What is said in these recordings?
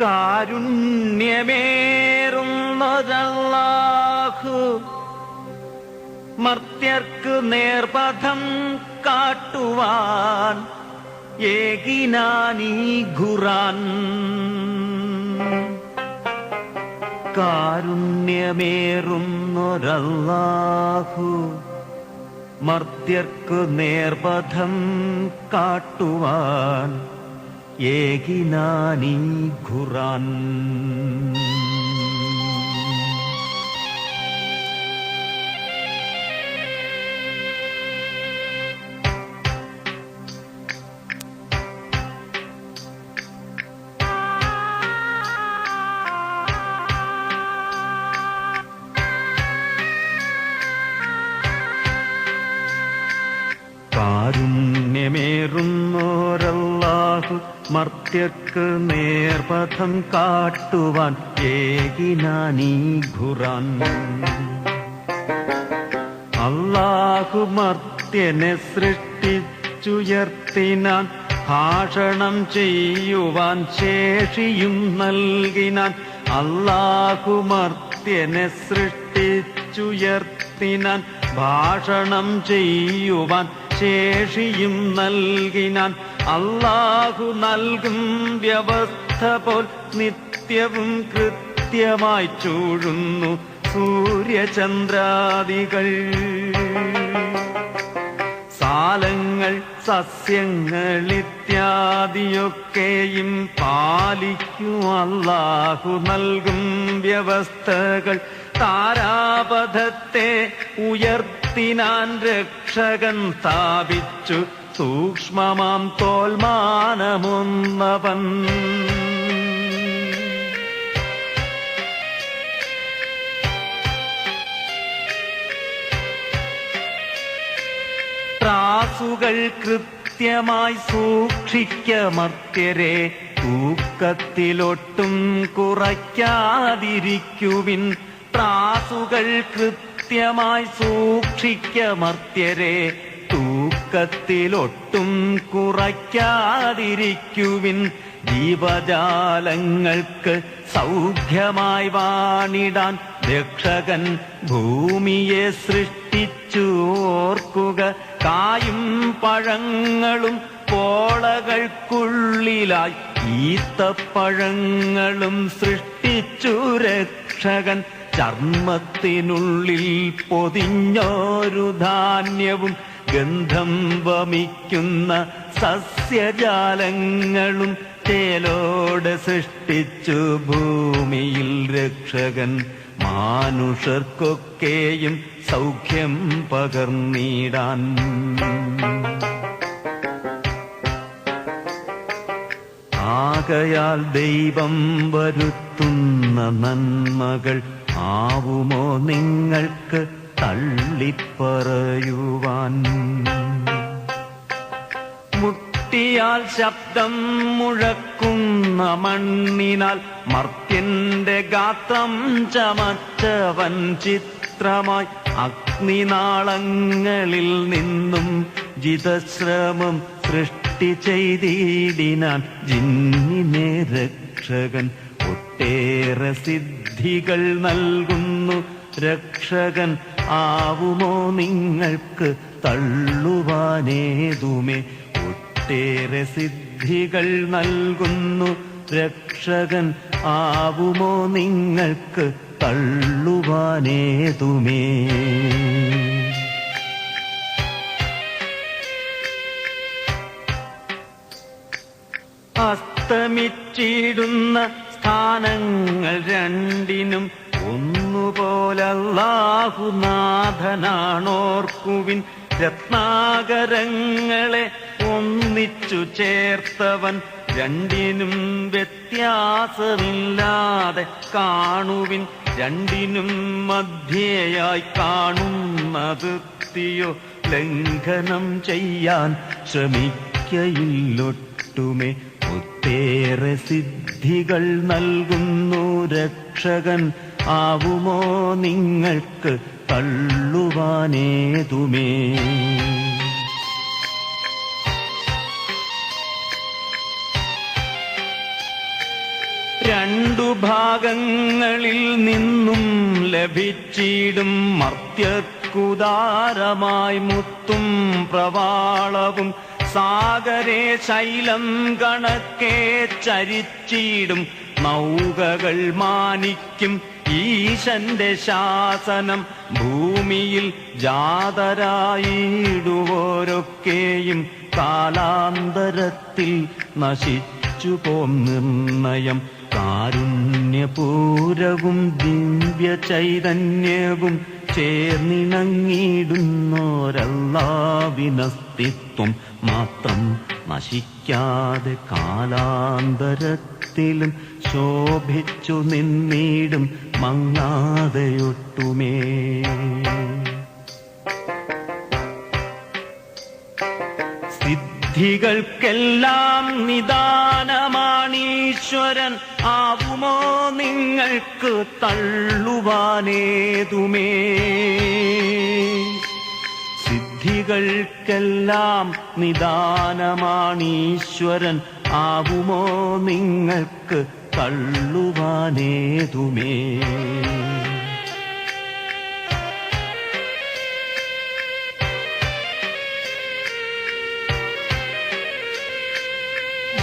കാരുണ്യമേറുന്നൊരല്ലാഹു മർത്യർക്ക് നേർപഥം കാട്ടുവാൻ ഏകിനാനീ ഖുറാൻ. കാരുണ്യമേറുന്നൊരല്ലാഹു. മർത്യർക്ക് നേർപഥം കാട്ടുവാൻ ഏകിനാനീ ഖുറാൻ. കാരുണ്യമേറുന്നോരല്ലാഹു മർത്യർക്ക് നേർപഥം കാട്ടുവാൻ ഏകിനാനീ ഖുറാൻ. അള്ളാഹു മർത്യനെ സൃഷ്ടിച്ചുയർത്തിനാൻ ഭാഷണം ചെയ്യുവാൻ ശേഷിയും നൽകിനാൻ അള്ളാഹു മർത്യനെ സൃഷ്ടിച്ചുയർത്തിനാൻ ഭാഷണം ചെയ്യുവാൻ ശേഷിയും നൽകിനാൻ അല്ലാഹു നൽകും വ്യവസ്ഥ പോൽ നിത്യവും കൃത്യമായി ചൂഴുന്നു സൂര്യചന്ദ്രാദികൾ. സാലങ്ങൾ സസ്യങ്ങൾ ഇത്യാദിയൊക്കെയും പാലിക്കും അല്ലാഹു നൽകും വ്യവസ്ഥകൾ. താരാപഥത്തെ ഉയർത്തിനാൻ രക്ഷകൻ സ്ഥാപിച്ചു സൂക്ഷ്മമാം തോൽമാനമൊന്നവൻ. ത്രാസുകൾ കൃത്യമായി സൂക്ഷിക്ക മർത്യരെ തൂക്കത്തിലൊട്ടും കുറയ്ക്കാതിരിക്കുവിൻ. ത്രാസുകൾ കൃത്യമായി സൂക്ഷിക്കമർത്യരെ തൂക്കത്തിലൊട്ടും കുറയ്ക്കാതിരിക്കുവിൻ ജീവജാലങ്ങൾക്ക് സൗഖ്യമായി വാണിടാൻ രക്ഷകൻ ഭൂമിയെ സൃഷ്ടിച്ചു. ഓർക്കുക കായും പഴങ്ങളും പോളകൾക്കുള്ളിലായി ഈത്തപ്പഴങ്ങളും സൃഷ്ടിച്ചു രക്ഷകൻ. ചർമ്മത്തിനുള്ളിൽ പൊതിഞ്ഞോരു ധാന്യവും ഗന്ധം വമിക്കുന്ന സസ്യജാലങ്ങളും തേലോട് സൃഷ്ടിച്ചു ഭൂമിയിൽ രക്ഷകൻ. മാനുഷർക്കൊക്കെയും സൗഖ്യം പകർന്നിടാൻ. ആകയാൽ ദൈവം വരുത്തുന്ന നന്മകൾ ആവുമോ നിങ്ങൾക്ക്? തള്ളിപ്പറയുവാൻ. മുട്ടിയാൽ ശബ്ദം മുഴക്കുന്ന മണ്ണിനാൽ മർത്യന്റെ ഗാത്രം ചമച്ചവൻ ചിത്രമായി അഗ്നിനാളങ്ങളിൽ നിന്നും ജിതശ്രമം സൃഷ്ടി ചെയ്തിടിനാൻ ജിന്നിനെ രക്ഷകൻ. ഒട്ടേറെ സിദ്ധികൾ നൽകുന്നു രക്ഷകൻ. ആവുമോ നിങ്ങൾക്ക് തള്ളുവാനേതുമേ? ഒട്ടേറെ സിദ്ധികൾ നൽകുന്നു രക്ഷകൻ. ആവുമോ നിങ്ങൾക്ക് തള്ളുവാനേതുമേ? അസ്തമിച്ചിടുന്ന സ്ഥാനങ്ങൾ രണ്ടിനും ഒന്നുപോലല്ലാഹുനാഥനാണോർക്കുവിൻ രത്നാകരങ്ങളെ ഒന്നിച്ചു ചേർത്തവൻ രണ്ടിനും വ്യത്യാസമില്ലാതെ കാണുവിൻ രണ്ടിനും മധ്യയായി കാണുന്നത് തീയോ ലംഘനം ചെയ്യാൻ ശ്രമിക്കയില്ലൊട്ടുമേ. ഒത്തേറെ സിദ്ധികൾ നൽകുന്നു രക്ഷകൻ ആവുമോ നിങ്ങൾക്ക് തള്ളുവാനേതുമേ? രണ്ടു ഭാഗങ്ങളിൽ നിന്നും ലഭിച്ചിടും മർത്യക്കുദാരമായി മുത്തും പ്രവാളവും. സാഗരെ ശൈലം കണക്കേ ചരിച്ചിടും. നൗകകൾ മാനിക്കും. ഈശന്റെ ശാസനം ഭൂമിയിൽ ജാതരായിടുവോരൊക്കെയും കാലാന്തരത്തിൽ നശിച്ചു പോം നിർണയം. കാരുണ്യപൂരവും ദിവ്യ ചൈതന്യവും ചേർന്നിണങ്ങിയിടുന്നോരല്ലാവിനസ്തിത്വം മാത്രം നശിക്കാതെ കാലാന്തരത്തിലും ശോഭിച്ചു നിന്നിടും മങ്ങാതെയൊട്ടുമേ. സിദ്ധികൾക്കെല്ലാം നിദാനമാണീശ്വരൻ ആവുമോ നിങ്ങൾക്ക് തള്ളുവാനേതുമേ? സിദ്ധികൾക്കെല്ലാം നിദാനമാണീശ്വരൻ ആവുമോ നിങ്ങൾക്ക് തള്ളുവാനേതുമേ?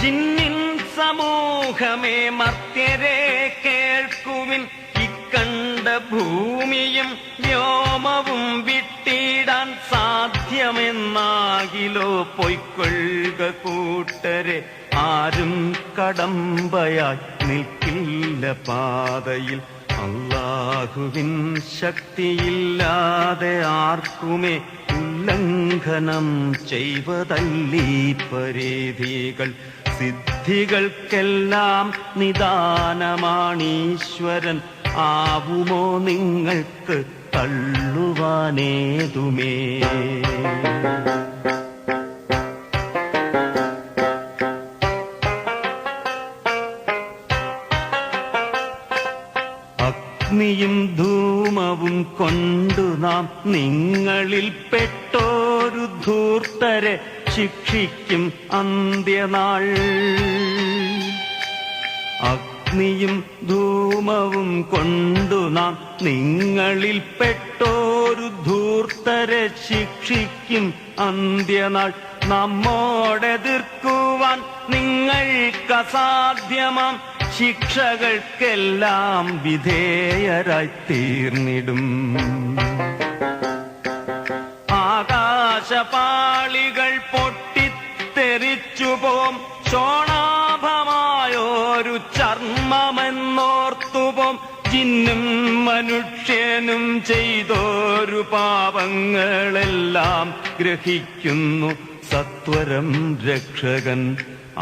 ജിന്നിൻ സമൂഹമേ മർത്യരെ കേൾക്കുവിൻ. ഇക്കണ്ട ഭൂമിയും വ്യോമവും വിട്ടിടാൻ സാധ്യമെന്നാകിലോ പൊയ്ക്കൊള്ളുക കൂട്ടരെ. ആരും കടമ്പയായി നിൽക്കില്ല പാതയിൽ. അള്ളാഹുവിൻ ശക്തിയില്ലാതെ ആർക്കുമേ ഉല്ലംഘനം ചെയ്വതല്ലീ പരീതികൾ സിദ്ധികൾക്കെല്ലാം നിദാനമാണീശ്വരൻ. ആവുമോ നിങ്ങൾക്ക് തള്ളുവാനേതുമേ? അഗ്നിയും ധൂമവും കൊണ്ടു നാം നിങ്ങളിൽ പെട്ടോരു ധൂർത്തരെ ശിക്ഷിക്കും അന്ത്യനാൾ. അഗ്നിയും ധൂമവും കൊണ്ടു നാം നിങ്ങളിൽ പെട്ടോരു ധൂർത്തരെ ശിക്ഷിക്കും അന്ത്യനാൾ. നമ്മോടെതിർക്കുവാൻ നിങ്ങൾക്ക് അസാധ്യമാം ശിക്ഷകൾക്കെല്ലാം വിധേയരായി തീർന്നിടും ആകാശപാളികൾ പൊട്ടിത്തെറിച്ചു പോം ശോണാഭമായൊരു ചർമ്മമെന്നോർത്തുപോം. ജിന്നും മനുഷ്യനും ചെയ്തോരു പാപങ്ങളെല്ലാം ഗ്രഹിക്കുന്നു സത്വരം രക്ഷകൻ.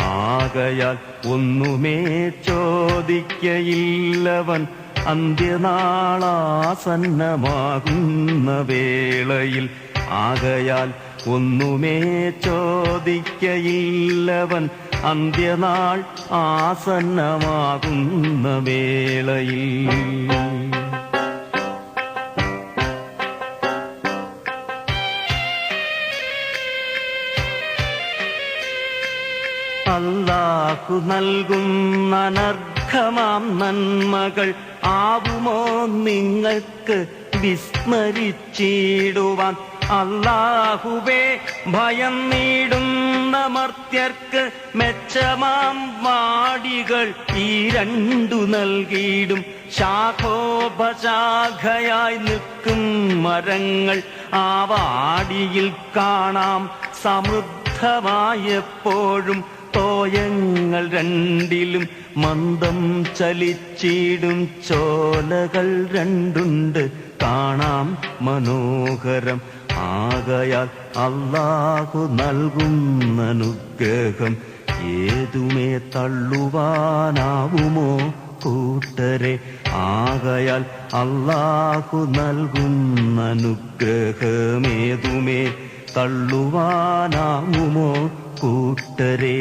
ആകയാൽ ഒന്നുമേ ചോദിക്കയില്ലവൻ അന്ത്യനാളാസന്നമാകുന്ന വേളയിൽ. ആകയാൽ ഒന്നുമേ ചോദിക്കയില്ലവൻ അന്ത്യനാൾ ആസന്നമാകുന്ന വേളയിൽ. അല്ലാഹു നൽകും അനർഘമാം നന്മകൾ ആവുമോ നിങ്ങൾക്ക് വിസ്മരിച്ചിടുവാൻ? അല്ലാഹുവേ ഭയം നീടുന്ന മർത്യർക്ക് മെച്ചമാം വാടികൾ ഈ രണ്ടു നൽകിയിടും. ശാഖോപശാഖയായി നിൽക്കും മരങ്ങൾ ആ വാടിയിൽ കാണാം. സമൃദ്ധമായെപ്പോഴും തോയങ്ങൾ രണ്ടിലും മന്ദം ചലിച്ചിടും ചോലകൾ രണ്ടുണ്ട്. കാണാം മനോഹരം. ആകയാൽ അള്ളാഹു നൽകുന്നനുഗ്രഹം ഏതുമേ തള്ളുവാനാവുമോ കൂട്ടരെ? ആകയാൽ അള്ളാഹു നൽകുന്ന അനുഗ്രഹമേതുമേ തള്ളുവാനാവുമോ കൂട്ടരേ?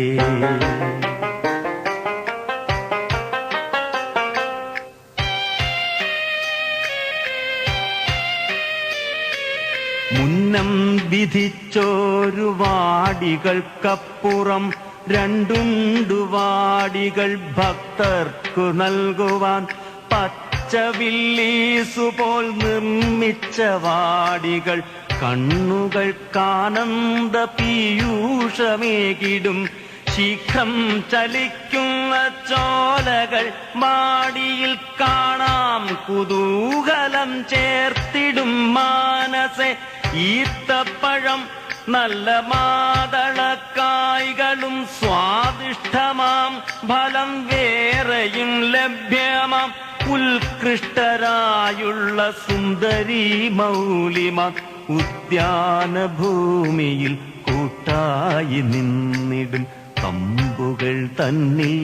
മുന്നം വിധിച്ചോരു വാടികൾക്കപ്പുറം രണ്ടുണ്ടു വാടികൾ ഭക്തർക്കു നൽകുവാൻ പച്ചവില്ലീസുപോൽ നിർമ്മിച്ച വാടികൾ കണ്ണുകൾക്കാനന്ദ പീയൂഷമേകിടും. ശീഘ്രം ചലിക്കുന്ന ചോലകൾ മാടിയിൽ കാണാം. കുതൂഹലം ചേർത്തിടും മാനസെ. ഈത്തപ്പഴം നല്ല മാതളക്കായ്കളും സ്വാദിഷ്ടമാം. ഫലം വേറെയും ലഭ്യമാം. ഉത്കൃഷ്ടരായുള്ള സുന്ദരി മൗലിമ ഉദ്യാന ഭൂമിയിൽ കൂട്ടായി നിന്നിടും കമ്പുകൾ തന്നിൽ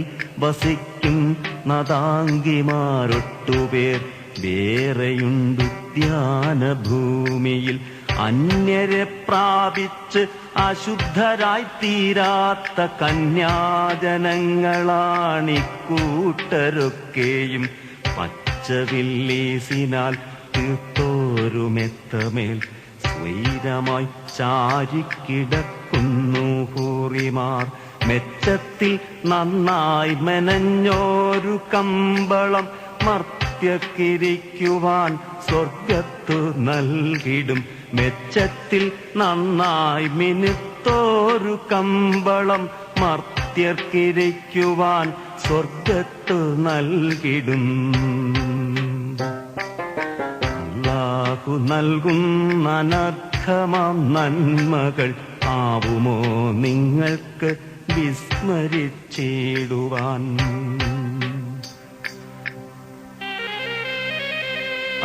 വസിക്കും നദാങ്കിമാരൊട്ടുപേർ വേറെയുണ്ടുദ്യാന ഭൂമിയിൽ അന്യരെ പ്രാപിച്ച് അശുദ്ധരായി തീരാത്ത കന്യാജനങ്ങളാണിക്കൂട്ടരൊക്കെയും പച്ചവില്ലീസിനാൽ തീർത്തോരുമെത്തമേൽ. സ്വൈരമായി ചാരിക്കിടക്കുന്നു ഹൂറിമാർ. മെച്ചത്തിൽ നന്നായി മെനഞ്ഞോരു കമ്പളം മർത്യക്കിരിക്കുവാൻ സ്വർഗത്തു നൽകിടും. മെച്ചത്തിൽ നന്നായി മിനുത്തോരു കമ്പളം മർത്യർക്കിരിക്കുവാൻ സ്വർഗത്തു നൽകിടും. അല്ലാഹു നൽകുന്ന അനർഘമാം നന്മകൾ ആവുമോ നിങ്ങൾക്ക് വിസ്മരിച്ചിടുവാൻ?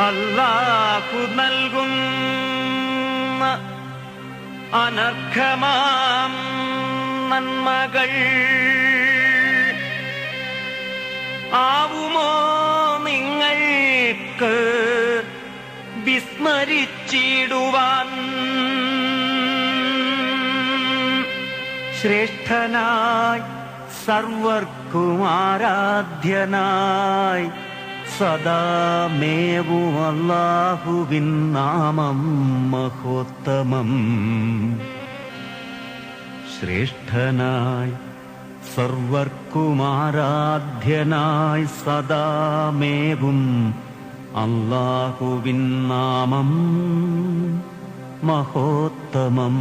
അല്ലാഹു നൽകുന്ന അനർഘമാം നന്മകൾ ആവുമോ നിങ്ങൾക്ക് വിസ്മരിച്ചിടുവാൻ. ശ്രേഷ്ഠനായി സർവർക്കും ആരാധ്യനായി സദാമേവും അല്ലാഹുവിൻ നാമം മഹോത്തമം. ശ്രേഷ്ഠനായി സർവർക്കും ആരാധ്യനായി സദാമേവും അല്ലാഹുവിൻ നാമം മഹോത്തമം.